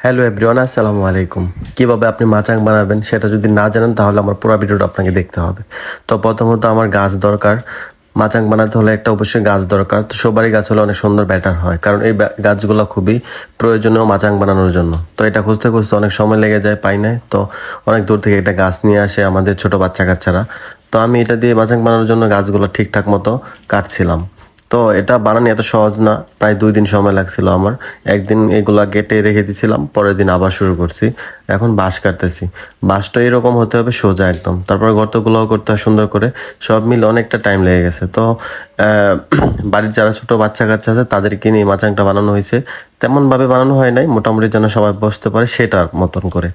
Hello everyone আসসালামু আলাইকুম। কীভাবে আপনি মাচাং বানাবেন সেটা যদি না জানেন, তাহলে আমার পুরো ভিডিওটা আপনাকে দেখতে হবে। তো প্রথমত আমার গাছ দরকার। মাচাং বানাতে হলে একটা অবশ্যই গাছ দরকার। তো সবারই গাছ হলে অনেক সুন্দর ব্যাটার হয়, কারণ এই গাছগুলো খুবই প্রয়োজনীয় মাচাং বানানোর জন্য। তো এটা খুঁজতে খুঁজতে অনেক সময় লেগে যায়, পাই না তো অনেক দূর থেকে একটা গাছ নিয়ে আসে আমাদের ছোট বাচ্চা কাচ্চারা। তো আমি এটা দিয়ে মাচাং বানানোর জন্য গাছগুলো ঠিকঠাক মতো কাটছিলাম। তো এটা বানানো এত সহজ না। প্রায় দুই দিন সময় লাগছিল আমার। একদিন এগুলা কেটে রেখে দিয়েছিলাম পরের দিন আবার শুরু করছি। এখন বাঁশ কাটতেছি। বাঁশটা এরকম হতে হবে সোজা একদম। তারপর গর্তগুলোও করতে হয় সুন্দর করে। সব মিলে অনেকটা টাইম লেগে গেছে। তো বাড়ির যারা ছোটো বাচ্চা কাচ্চা আছে, তাদেরকে নিয়ে মাচাংটা বানানো হয়েছে। তেমনভাবে বানানো হয় নাই, মোটামুটি যেন সবাই বসতে পারে সেটার মতন করে।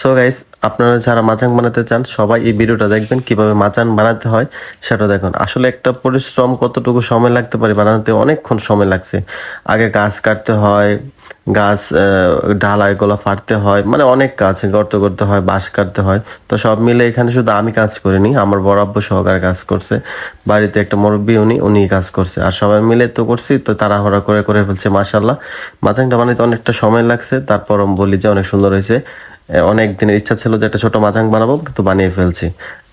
সো গাইস আপনারা যারা মাচাং বানাতে চান, সবাই এই ভিডিওটা দেখবেন, কীভাবে মাচান বানাতে হয় সেটা দেখুন। আসলে একটা পরিশ্রম কতটুকু সময় লাগতে পারে, বানাতে অনেকক্ষণ সময় লাগছে। আগে গাছ কাটতে হয় গাছ ডাল এগুলো ফাটতে হয়। মানে অনেক কাজ গর্ত করতে হয়, বাঁশ কাটতে হয়। তো সব মিলে এখানে শুধু আমি কাজ করিনি, আমার বরাব্য সহকারে কাজ করছে। বাড়িতে একটা মুরব্বী উনি উনি কাজ করছে। আর সবাই মিলে তো করছি, তো তাড়াহড়া করে করে ফেলছে মাসাল্লাহ মাচাংটা বানাইতে অনেকটা সময় লাগছে, তারপর বলি যে অনেক সুন্দর হয়েছে। অনেক দিনের ইচ্ছা ছিল যে একটা ছোট মাচাং বানাবো, কিন্তু বানিয়ে ফেলছি।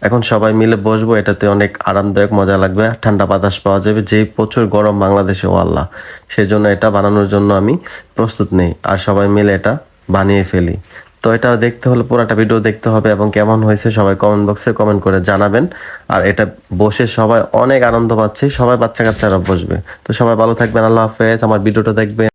এখন সবাই মিলে বসবো, এটাতে অনেক আরামদায়ক মজা লাগবে ঠান্ডা বাতাস পাওয়া যাবে, যে প্রচুর গরম বাংলাদেশে, ও আল্লাহ। সেই জন্য এটা বানানোর জন্য আমি প্রস্তুত নেই, আর সবাই মিলে এটা বানিয়ে ফেলি। তো এটা দেখতে হলে পুরাটা ভিডিও দেখতে হবে এবং কেমন হয়েছে সবাই কমেন্ট বক্সে কমেন্ট করে জানাবেন। আর এটা বসে সবাই অনেক আনন্দ পাচ্ছি, সবাই বাচ্চা কাচ্চারা বসবে। তো সবাই ভালো থাকবেন, আল্লাহ হাফেজ, আমার ভিডিওটা দেখবেন।